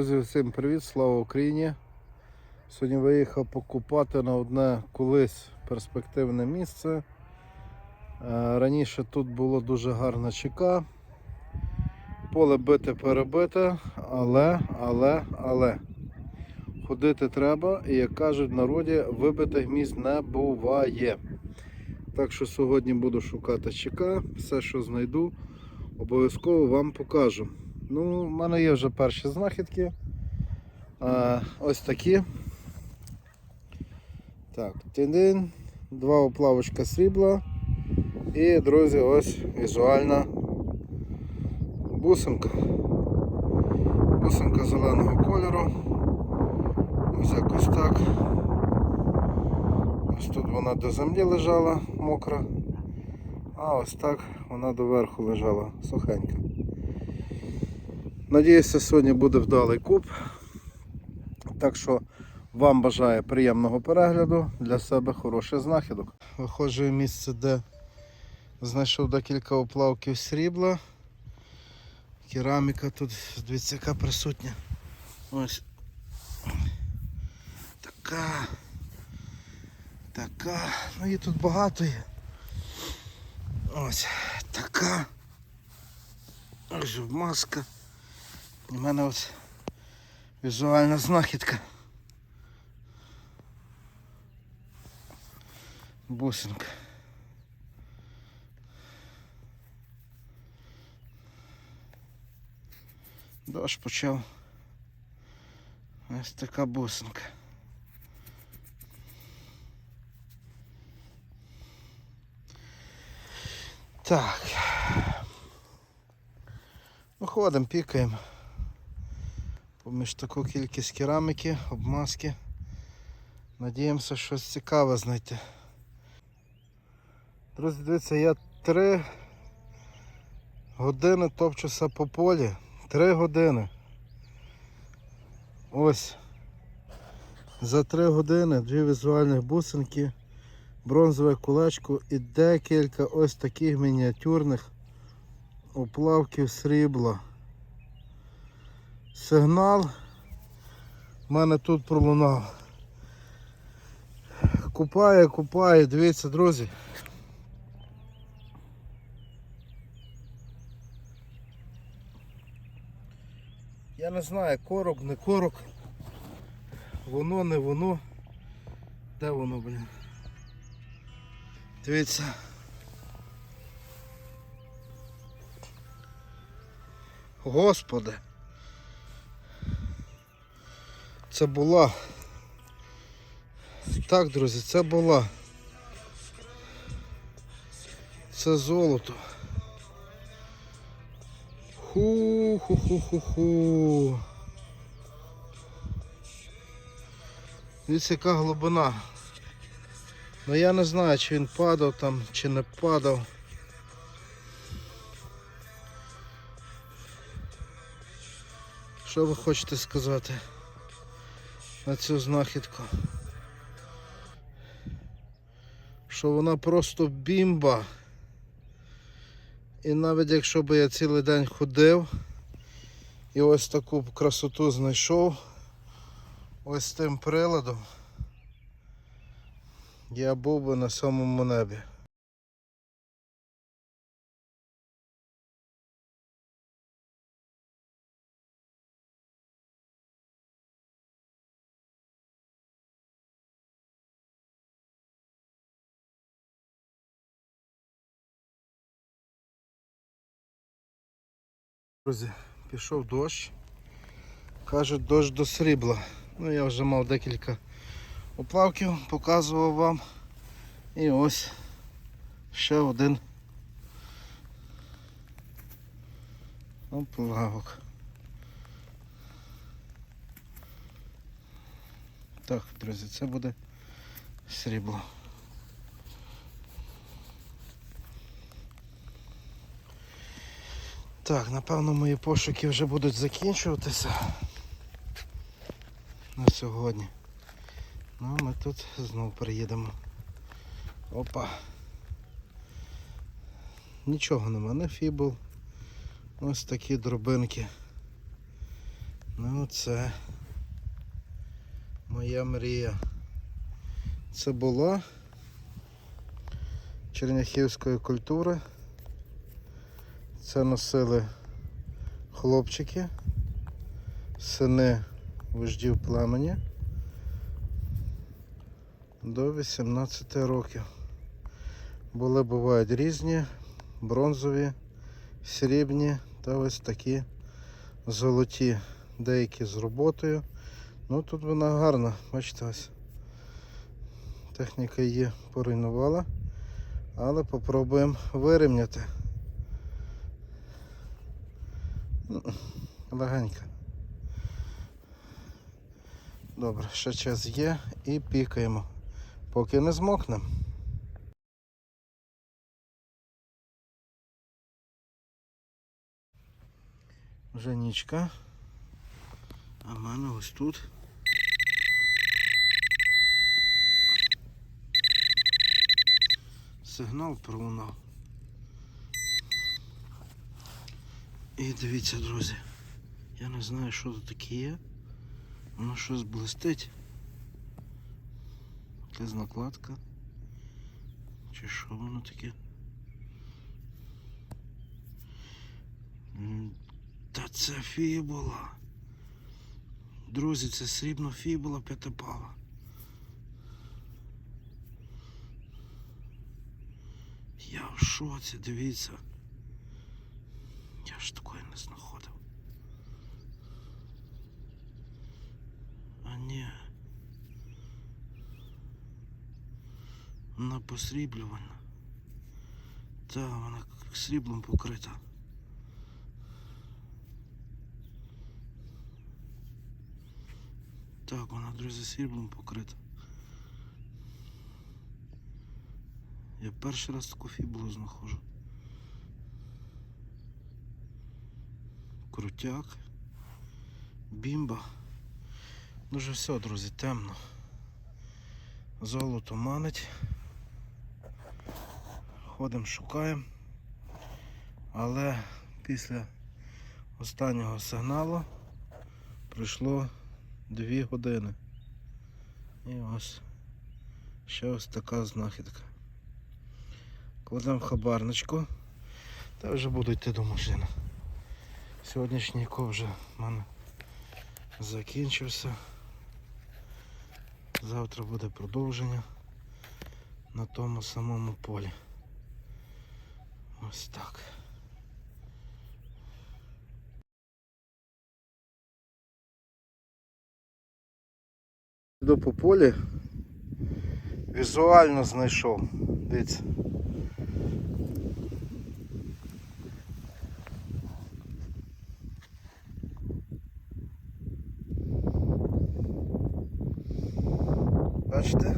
Друзі, всім привіт, слава Україні! Сьогодні виїхав покупати на одне колись перспективне місце. Е, Раніше тут було дуже гарна чека. Поле бите перебите, але, але, але ходити треба і, як кажуть в народі, вибитих місць не буває. Так що сьогодні буду шукати чека, все, що знайду, обов'язково вам покажу. Ну, в мене є вже перші знахідки. А, ось такі. Так, тіндин, два оплавочка срібла. І, друзі, ось візуальна бусинка. Бусинка зеленого кольору. Ось якось так. Ось тут вона до землі лежала мокра. А ось так вона доверху лежала сухенька. Надіюся, сьогодні буде вдалий куб. Так що вам бажаю приємного перегляду, для себе хороших знахідок. Виходжу в місце, де знайшов декілька оплавків срібла. Кераміка тут, дивіться, яка присутня. Ось. Така. Така. Ну її тут багато є. Ось така. Ось маска. У мене ось візуальна знахідка. Бусинка. Дощ почав. Ось така бусинка. Так. Ну, ходимо, пікаємо. Поміж таку кількість кераміки, обмазки. Надіємося щось цікаве знайти. Друзі, дивіться, я три години топчуся по полі. Три години. Ось. За три години дві візуальних бусинки, бронзове кулечко і декілька ось таких мініатюрних оплавків срібла. Сигнал в мене тут пролунав. Купає, купає, дивіться, друзі. Я не знаю, корок, не корок. Воно, не воно. Де воно, блін? Дивіться. Господи. Це була. Так, друзі, це була. Це золото. Ху-ху-ху-ху-ху. Дивіться, яка глибина. Ну я не знаю, чи він падав там, чи не падав. Що ви хочете сказати на цю знахідку? Що вона просто бімба. І навіть якщо б я цілий день ходив і ось таку красоту знайшов ось тим приладом, я був би на самому небі. Друзі, пішов дощ. Кажуть, дощ до срібла. Ну я вже мав декілька оплавків, показував вам. І ось ще один оплавок. Так, друзі, це буде срібло. Так, напевно мої пошуки вже будуть закінчуватися на сьогодні. Ну а ми тут знову приїдемо. Опа. Нічого нема, не фібул. Ось такі дробинки. Ну це моя мрія. Це була черняхівської культури. Це носили хлопчики, сини вождів племені до 18 років. Були бувають різні, бронзові, срібні та ось такі золоті, деякі з роботою. Ну тут вона гарна, бачите ось. Техніка її поруйнувала, але попробуємо вирівняти. Легенько. Добре, ще час є і пікаємо, поки не змокнемо. Вже нічка. А в мене ось тут. Сигнал пролунав. І дивіться, друзі. Я не знаю, що тут таке є. Воно щось блистить. Якась накладка. Чи що воно таке? Та це фібула. Друзі, це срібна фібула п'ятипала. Я в шоці, дивіться. Я ж такої не знаходив. А ні. Вона посріблювальна. Та вона сріблом покрита. Так, вона, друзі, сріблом покрита. Я перший раз таку фібулу знаходжу. Крутяк. Бімба. Дуже все, друзі, темно. Золото манить. Ходимо, шукаємо. Але після останнього сигналу пройшло 2 години. І ось ще ось така знахідка. Кладемо хабарничку та вже буду йти до машини. Сьогоднішній ко вже в мене закінчився. Завтра буде продовження на тому самому полі. Ось так. Йду по полі. Візуально знайшов. Дивіться. Бачите?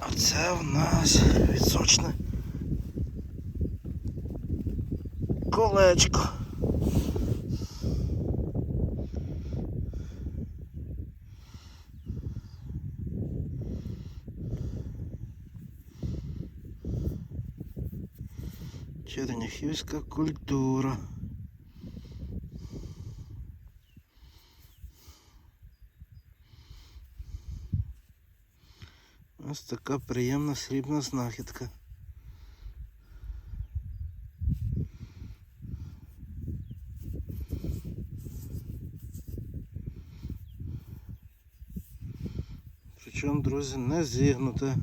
А це в нас відсочне колечко. Черняхівська культура. Ось така приємна срібна знахідка. Причому, друзі, не зігнуте.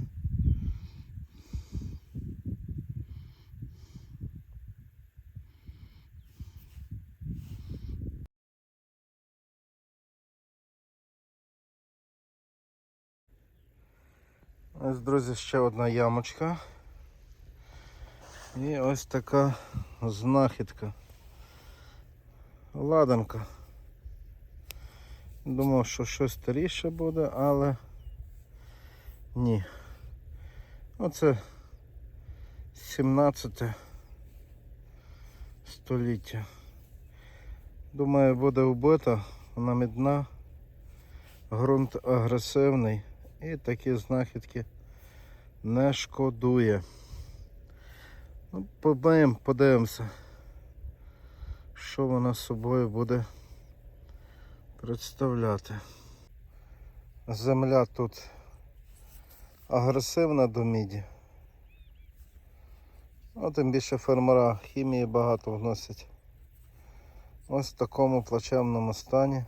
Ось, друзі, ще одна ямочка. І ось така знахідка. Ладанка. Думав, що щось старіше буде, але ні. Оце 17 століття. Думаю, буде вбита, вона мідна, ґрунт агресивний. І такі знахідки не шкодує. Ну, побаємо, подивимося, що вона собою буде представляти. Земля тут агресивна до міді. Ну, тим більше фермера хімії багато вносять. Ось в такому плачевному стані.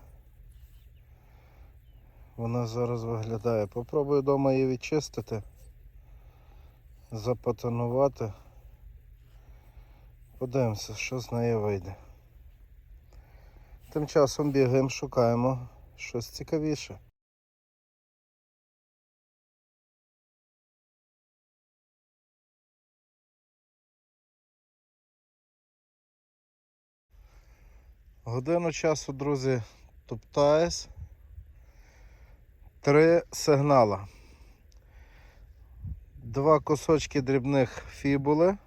Вона зараз виглядає. Попробую вдома її відчистити, запатонувати. Подивимося, що з неї вийде. Тим часом бігаємо, шукаємо щось цікавіше. Годину часу, друзі, топтаюсь. Три сигнала. Два кусочки дрібних фібули.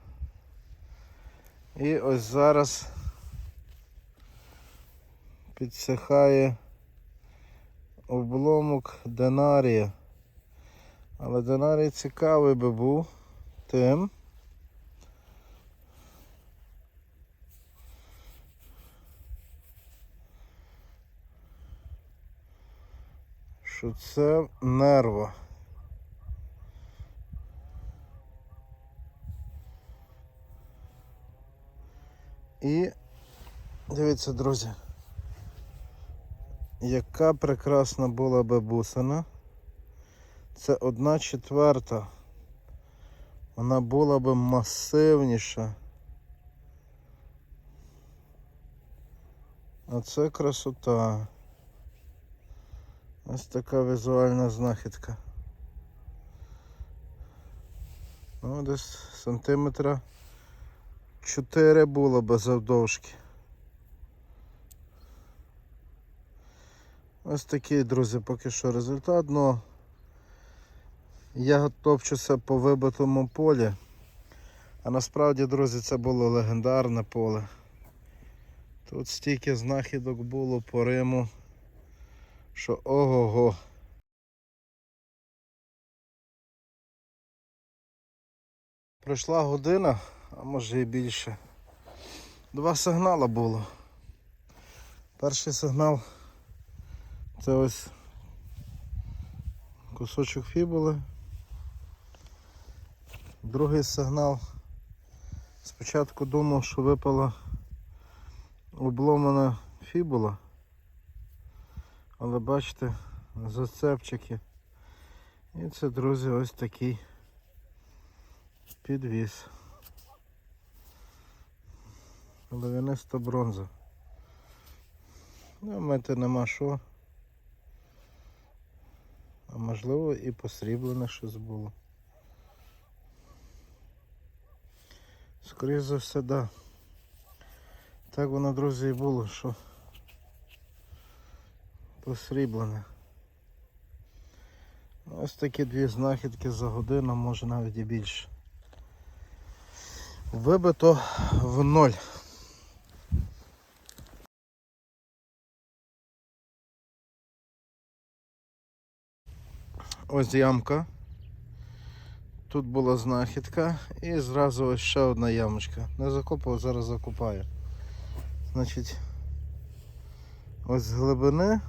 І ось зараз підсихає обломок динарія. Але динарій цікавий би був тим. Що це нерва. І дивіться, друзі, яка прекрасна була би бусина. Це одна четверта. Вона була би масивніша. А це красота. Ось така візуальна знахідка. Ну, десь сантиметра 4 було би завдовжки. Ось такий, друзі, поки що результат. Ну, я топчуся по вибитому полі. А насправді, друзі, це було легендарне поле. Тут стільки знахідок було по Риму, що ого-го. Пройшла година, а може і більше. Два сигнали було. Перший сигнал це ось кусочок фібули. Другий сигнал. Спочатку думав, що випала обломана фібула. Але бачите, зацепчики. І це, друзі, ось такий підвіз. Лавяниста бронза. Ну, мити нема що. А можливо і посріблене щось було. Скоріше за все, да. Так воно, друзі, і було, що посріблене. Ось такі дві знахідки за годину, може навіть і більше. Вибито в ноль. Ось ямка. Тут була знахідка і зразу ось ще одна ямочка. Не закопав, зараз закопаю. Значить, ось з глибини.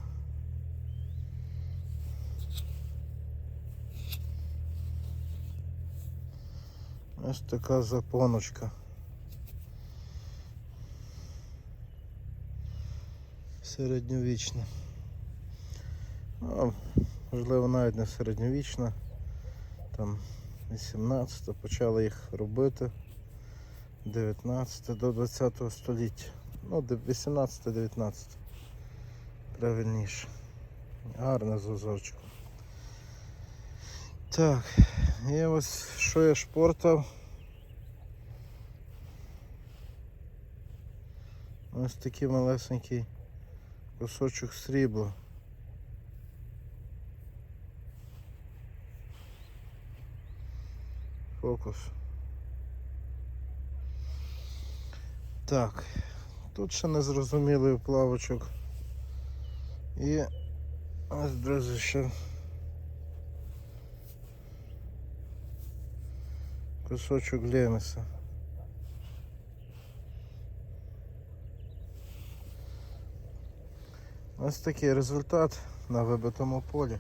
Ось така запоночка. Середньовічна. Можливо, навіть не середньовічна. Там 18 почали їх робити. 19 до 20 століття. Ну, 18-19. Правильніше. Гарне з. Так, і ось що я шпортав. Ось такий малесенький кусочок срібла. Фокус. Так, тут ще незрозумілий вплавочок. І ось, друзі, ще кусочок лемеса. Ось такий результат на вибитому полі.